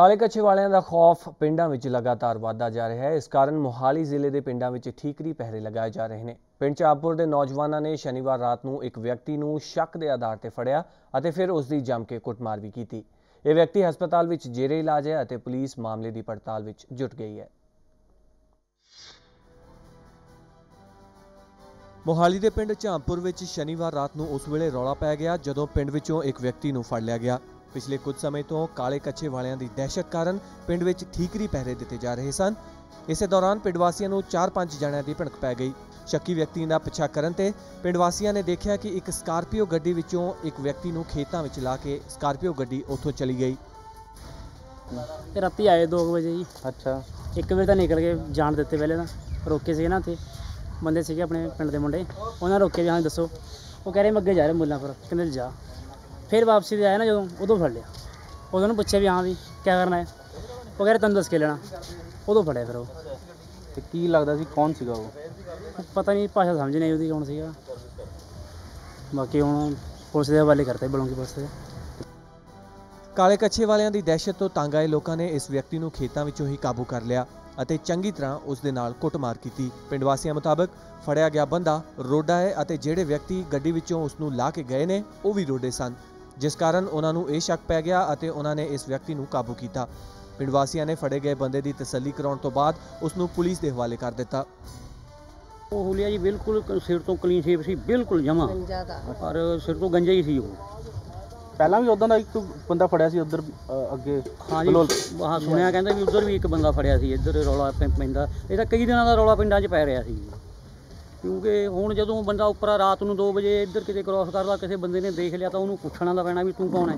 ਕਾਲੇ ਕੱਛੇ ਵਾਲਿਆਂ ਦਾ ਖੌਫ ਪਿੰਡਾਂ ਵਿੱਚ ਲਗਾਤਾਰ ਵਧਦਾ ਜਾ ਰਿਹਾ ਹੈ। ਇਸ ਕਾਰਨ ਮੋਹਾਲੀ ਜ਼ਿਲ੍ਹੇ ਦੇ ਪਿੰਡਾਂ ਵਿੱਚ ਠੀਕਰੀ ਪਹਿਰੇ ਲਗਾਏ ਜਾ ਰਹੇ ਨੇ। ਪਿੰਡ ਚਾਪੁਰ ਦੇ ਨੌਜਵਾਨਾਂ ਨੇ ਸ਼ਨੀਵਾਰ ਰਾਤ ਨੂੰ ਇੱਕ ਵਿਅਕਤੀ ਨੂੰ ਸ਼ੱਕ ਦੇ ਆਧਾਰ ਤੇ ਫੜਿਆ ਅਤੇ ਫਿਰ ਉਸ ਦੀ ਜੰਮ ਕੇ ਕੁੱਟਮਾਰ ਵੀ ਕੀਤੀ। ਇਹ ਵਿਅਕਤੀ ਹਸਪਤਾਲ ਵਿੱਚ ਜੇਰੇ ਇਲਾਜ ਹੈ ਅਤੇ ਪੁਲਿਸ ਮਾਮਲੇ ਦੀ ਪੜਤਾਲ ਵਿੱਚ ਜੁਟ ਗਈ ਹੈ। ਮੋਹਾਲੀ ਦੇ ਪਿੰਡ ਝਾਂਪੁਰ ਵਿੱਚ ਸ਼ਨੀਵਾਰ ਰਾਤ ਨੂੰ ਉਸ ਵੇਲੇ ਰੌਲਾ ਪੈ ਗਿਆ ਜਦੋਂ ਪਿੰਡ ਵਿੱਚੋਂ ਇੱਕ ਵਿਅਕਤੀ ਨੂੰ ਫੜ ਲਿਆ ਗਿਆ। ਪਿਛਲੇ ਕੁਝ ਸਮੇਂ ਤੋਂ ਕਾਲੇ ਕੱਛੇ ਵਾਲਿਆਂ ਦੀ ਦਹਿਸ਼ਤ ਕਾਰਨ ਪਿੰਡ ਵਿੱਚ ਠੀਕਰੀ ਪਹਿਰੇ ਦਿੱਤੇ ਜਾ ਰਹੇ ਸਨ। ਇਸੇ ਦੌਰਾਨ ਪਿੰਡ ਵਾਸੀਆਂ ਨੂੰ 4-5 ਜਣਿਆਂ ਦੀ ਭਿਣਕ ਪੈ ਗਈ। ਸ਼ੱਕੀ ਵਿਅਕਤੀ ਦਾ ਪਿੱਛਾ ਕਰਨ ਤੇ ਪਿੰਡ ਵਾਸੀਆਂ ਨੇ ਦੇਖਿਆ ਕਿ ਇੱਕ ਸਕਾਰਪੀਓ ਗੱਡੀ ਵਿੱਚੋਂ ਇੱਕ ਵਿਅਕਤੀ ਨੂੰ ਖੇਤਾਂ ਵਿੱਚ ਲਾ ਕੇ ਸਕਾਰਪੀਓ ਗੱਡੀ ਉੱਥੋਂ ਚਲੀ ਗਈ। ਤੇ ਰਾਤੀ ਆਏ 2 ਵਜੇ ਜੀ। ਅੱਛਾ। ਇੱਕ ਵਜੇ ਤਾਂ ਨਿਕਲ ਕੇ ਜਾਣ ਦਿੱਤੇ ਪਹਿਲੇ ਤਾਂ। ਰੋਕੇ ਸੀਗੇ ਨਾ ਤੇ ਬੰਦੇ ਸੀਗੇ ਆਪਣੇ ਪਿੰਡ ਦੇ ਮੁੰਡੇ। ਉਹਨਾਂ ਰੋਕੇ ਵੀ ਹਾਂ ਦੱਸੋ। ਉਹ ਕਹਿ ਰਹੇ ਮੈਂ ਅੱਗੇ ਜਾ ਰਿਹਾ ਮੁੱਲਾਂਪੁਰ। ਕਹਿੰਦੇ ਜਾ। ਫਿਰ ਵਾਪਸੀ ਤੇ ਆਇਆ ਨਾ ਜਦੋਂ ਉਦੋਂ ਫੜ ਲਿਆ। ਉਦੋਂ ਨੂੰ ਪੁੱਛਿਆ ਵੀ ਹਾਂ ਵੀ ਕੀ ਕਰਨਾ ਹੈ। ਉਹ ਕਹਿ ਰਹੇ ਤੈਨੂੰ ਦੱਸ ਕੇ ਲੈਣਾ। ਉਦੋਂ ਫੜਿਆ ਫਿਰ ਉਹ। ਤੇ ਕੀ ਲੱਗਦਾ ਸੀ ਕੌਣ ਸੀਗਾ ਉਹ? ਪਤਾ ਨਹੀਂ ਭਾਸ਼ਾ ਸਮਝ ਨਹੀਂ ਉਹਦੀ ਕੌਣ ਸੀਗਾ। ਬਾਕੀ ਹੁਣ ਪੁਲਿਸ ਦੇ ਹਵਾਲੇ ਕਰਤਾ ਬਲੌਂਗੀ ਪੁਲਿਸ ਦੇ। ਕਾਲੇ ਕੱਛੇ ਵਾਲਿਆਂ ਦੀ ਦਹਿਸ਼ਤ ਤੋਂ ਤੰਗ ਆਏ ਲੋਕਾਂ ਨੇ ਇਸ ਵਿਅਕਤੀ ਨੂੰ ਖੇਤਾਂ ਵਿੱਚੋਂ ਹੀ ਕਾਬੂ ਕਰ ਲਿਆ ਅਤੇ ਚੰਗੀ ਤਰ੍ਹਾਂ ਉਸ ਦੇ ਨਾਲ ਕੁੱਟਮਾਰ ਕੀਤੀ। ਪਿੰਡ ਵਾਸੀਆਂ ਮੁਤਾਬਕ ਫੜਿਆ ਗਿਆ ਬੰਦਾ ਰੋਡਾ ਹੈ ਅਤੇ ਜਿਹੜੇ ਵਿਅਕਤੀ ਗੱਡੀ ਵਿੱਚੋਂ ਉਸ ਨੂੰ ਲਾ ਕੇ ਗਏ ਨੇ ਉਹ ਵੀ ਰੋਡੇ ਸਨ। ਜਿਸ ਕਾਰਨ ਉਹਨਾਂ ਨੂੰ ਇਹ ਸ਼ੱਕ ਪੈ ਗਿਆ ਅਤੇ ਉਹਨਾਂ ਨੇ ਇਸ ਵਿਅਕਤੀ ਨੂੰ ਕਾਬੂ ਕੀਤਾ। ਪਿੰਡ ਵਾਸੀਆਂ ਨੇ ਫੜੇ ਗਏ ਬੰਦੇ ਦੀ ਤਸੱਲੀ ਕਰਾਉਣ ਤੋਂ ਬਾਅਦ ਉਸ ਨੂੰ ਪੁਲਿਸ ਦੇ ਹਵਾਲੇ ਕਰ ਦਿੱਤਾ। ਉਹ ਹੁਲੀਆ ਜੀ ਬਿਲਕੁਲ ਸਿਰ ਤੋਂ ਕਲੀਨ ਸ਼ੇਪ ਸੀ ਬਿਲਕੁਲ ਜਮਾ। ਪਰ ਸਿਰ ਤੋਂ ਗੰਜਾ ਹੀ ਸੀ ਉਹ। ਪਹਿਲਾਂ ਵੀ ਉਦਾਂ ਦਾ ਇੱਕ ਬੰਦਾ ਫੜਿਆ ਸੀ ਉਧਰ ਅੱਗੇ ਹਾਂ ਜੀ ਹਾਂ ਸੁਣਿਆ ਕਹਿੰਦੇ ਵੀ ਉਧਰ ਵੀ ਇੱਕ ਬੰਦਾ ਫੜਿਆ ਸੀ ਇੱਧਰ ਰੌਲਾ ਪੈਂਦਾ। ਇਹ ਤਾਂ ਕਈ ਦਿਨਾਂ ਦਾ ਰੌਲਾ ਪਿੰਡਾਂ 'ਚ ਪੈ ਰਿਹਾ ਸੀ। ਕਿਉਂਕਿ ਹੁਣ ਜਦੋਂ ਬੰਦਾ ਉੱਪਰ ਰਾਤ ਨੂੰ 2 ਵਜੇ ਇੱਧਰ ਕਿਤੇ ਕ੍ਰਾਸ ਕਰਦਾ, ਕਿਸੇ ਬੰਦੇ ਨੇ ਦੇਖ ਲਿਆ ਤਾਂ ਉਹਨੂੰ ਪੁੱਛਣਾ ਦਾ ਪੈਣਾ ਵੀ ਤੂੰ ਕੌਣ ਹੈ।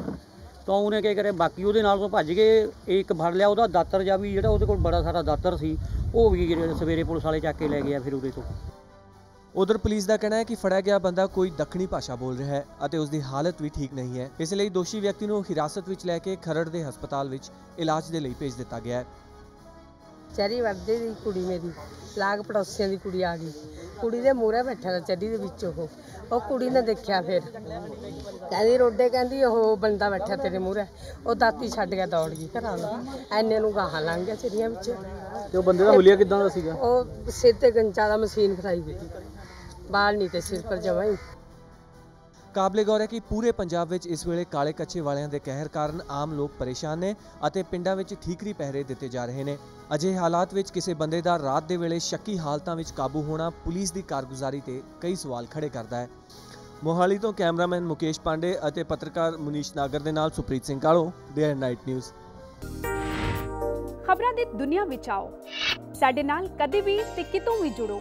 ਤਾਂ ਉਹਨੇ ਕੀ ਕਰਿਆ, ਬਾਕੀ ਉਹਦੇ ਨਾਲ ਤੋਂ ਭੱਜ ਕੇ ਇੱਕ ਫੜ ਲਿਆ ਉਹਦਾ ਦਾਤਰ ਜਾਂ ਵੀ ਜਿਹੜਾ ਉਹਦੇ ਕੋਲ ਬੜਾ ਸਾਰਾ ਦਾਤਰ ਸੀ, ਉਹ ਵੀ ਸਵੇਰੇ ਪੁਲਿਸ ਵਾਲੇ ਚੱਕ ਕੇ ਲੈ ਗਿਆ ਫਿਰ ਉਹਦੇ ਤੋਂ। ਉਧਰ ਪੁਲਿਸ ਦਾ ਕਹਿਣਾ ਹੈ ਕਿ ਫੜਿਆ ਗਿਆ ਬੰਦਾ ਕੋਈ ਦੱਖਣੀ ਭਾਸ਼ਾ ਬੋਲ ਰਿਹਾ ਹੈ ਅਤੇ ਉਸ ਦੀ ਹਾਲਤ ਵੀ ਠੀਕ ਨਹੀਂ ਹੈ। ਇਸ ਲਈ ਦੋਸ਼ੀ ਵਿਅਕਤੀ ਨੂੰ ਹਿਰਾਸਤ ਵਿੱਚ ਲੈ ਕੇ ਖਰੜ ਦੇ ਹਸਪਤਾਲ ਵਿੱਚ ਇਲਾਜ ਦੇ ਲਈ ਭੇਜ ਦਿੱਤਾ ਗਿਆ ਹੈ। ਚਰੀ ਵਰਦੇ ਦੀ ਕੁੜੀ ਮੇਰੀ ਲਾਗ ਪੜੋਸੀਆਂ ਦੀ ਕੁੜੀ ਆ ਗਈ। ਕੁੜੀ ਦੇ ਮੂਹਰੇ ਬੈਠਾ ਦਾ ਚਰੀ ਦੇ ਵਿੱਚ ਉਹ। ਉਹ ਕੁੜੀ ਨੇ ਦੇਖਿਆ ਫਿਰ। ਕਹਿੰਦੀ ਰੋਡੇ ਕਹਿੰਦੀ ਉਹ ਬੰਦਾ ਬੈਠਾ ਤੇਰੇ ਮੂਹਰੇ। ਉਹ ਦਾਤੀ ਛੱਡ ਕੇ ਦੌੜ ਗਈ ਘਰਾਂ ਨੂੰ। ਐਨੇ ਨੂੰ ਗਾਹਾਂ ਲੰਘ ਗਿਆ ਚਰੀਆਂ ਵਿੱਚ। ਤੇ ਉਹ ਬੰਦੇ ਦਾ ਹੁਲੀਆ ਕਿਦਾਂ ਦਾ ਸੀਗਾ? ਉਹ ਸਿਰ ਤੇ ਗੰਚਾ ਦਾ ਮਸ਼ੀਨ ਫਸਾਈ ਗਈ। ਬਾਲ ਨਹੀਂ ਤੇ ਸਿਰ ਪਰ ਜਮਾਂ ਹੀ ਕਾਬਲੇ ਗੌਰ ਹੈ ਕਿ ਪੂਰੇ ਪੰਜਾਬ ਵਿੱਚ ਇਸ ਵੇਲੇ ਕਾਲੇ ਕੱਚੇ ਵਾਲਿਆਂ ਦੇ ਕਹਿਰ ਕਾਰਨ ਆਮ ਲੋਕ ਪਰੇਸ਼ਾਨ ਨੇ ਅਤੇ ਪਿੰਡਾਂ ਵਿੱਚ ਠੀਕਰੀ ਪਹਿਰੇ ਦਿੱਤੇ ਜਾ ਰਹੇ ਨੇ। ਅਜੇ ਹਾਲਾਤ ਵਿੱਚ ਕਿਸੇ ਬੰਦੇ ਦਾ ਰਾਤ ਦੇ ਵੇਲੇ ਸ਼ੱਕੀ ਹਾਲਤਾਂ ਵਿੱਚ ਕਾਬੂ ਹੋਣਾ ਪੁਲਿਸ ਦੀ ਕਾਰਗੁਜ਼ਾਰੀ ਤੇ ਕਈ ਸਵਾਲ ਖੜੇ ਕਰਦਾ ਹੈ। ਮੋਹਾਲੀ ਤੋਂ ਕੈਮਰਾਮੈਨ ਮੁਕੇਸ਼ ਪਾਂਡੇ ਅਤੇ ਪੱਤਰਕਾਰ ਮੁਨੀਸ਼ ਨਾਗਰ ਦੇ ਨਾਲ ਸੁਪ੍ਰੀਤ ਸਿੰਘ ਕਾਲੋ ਡੇਅਰ ਨਾਈਟ ਨਿਊਜ਼। ਖਬਰਾਂ ਦੀ ਦੁਨੀਆ ਵਿੱਚ ਆਓ। ਸਾਡੇ ਨਾਲ ਕਦੇ ਵੀ ਤੇ ਕਿਤੋਂ ਵੀ ਜੁੜੋ।